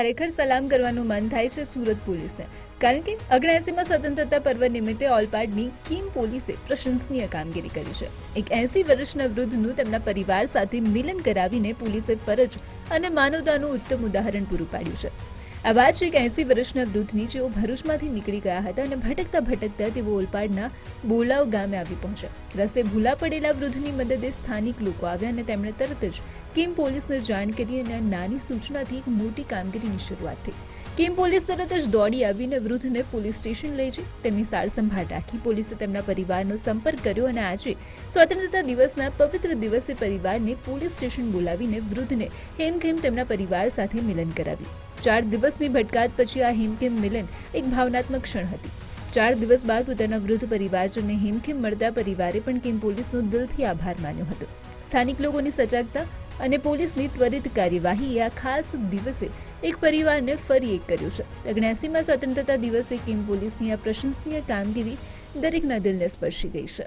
ખરેખર સલામ કરવાનું મન થાય છે સુરત પોલીસને. કારણ કે અગણએસીમાં સ્વતંત્રતા પર્વ નિમિત્તે ઓલપાડની કીમ પોલીસે પ્રશંસનીય કામગીરી કરી છે. એક એસી વર્ષના વૃદ્ધનું તેમના પરિવાર સાથે મિલન કરાવીને પોલીસે ફરજ અને માનવતાનું ઉત્તમ ઉદાહરણ પૂરું પાડ્યું છે. આ વાત છે એક એસી વર્ષના વૃદ્ધની જેઓ ભરૂચમાંથી નીકળી ગયા હતા અને ભટકતા ભટકતા તેઓ ઓલપાડના બોલાવ ગામે આવી પહોંચ્યા. રસ્તે ભૂલા પડેલા વૃદ્ધની મદદે સ્થાનિક લોકો આવ્યા અને તેમણે તરત જ કિમ પોલીસને જાણ કરી અને નાની સૂચનાથી એક મોટી કામગીરીની શરૂઆત થઈ. કેમ પોલીસ તરત જ દોડી આવીને વૃદ્ધને પોલીસ સ્ટેશન લઈ જઈ. તેમની સારસંભાળ રાખી પોલીસે તેમના પરિવારનો સંપર્ક કર્યો અને આજે સ્વતંત્રતા દિવસના પવિત્ર દિવસે પરિવારને પોલીસ સ્ટેશન બોલાવીને વૃદ્ધને હેમખેમ તેમના પરિવાર સાથે મિલન કરાવ્યું. ચાર દિવસની ભટકાત પછી આ હિમખેમ મિલન એક ભાવનાત્મક ક્ષણ હતી. ચાર દિવસ બાદ પોતાના વૃદ્ધ પરિવારજનને હેમખેમ મળતા પરિવારે પણ કિમ પોલીસનો દિલથી આભાર માન્યો હતો. સ્થાનિક લોકોની સજાગતા અને પોલીસની ત્વરિત કાર્યવાહીએ આ ખાસ દિવસે એક પરિવારને ફરી એક કર્યો છે. અગણ્યાસીમાં સ્વતંત્રતા દિવસે કિમ પોલીસની આ પ્રશંસનીય કામગીરી દરેકના દિલને સ્પર્શી ગઈ છે.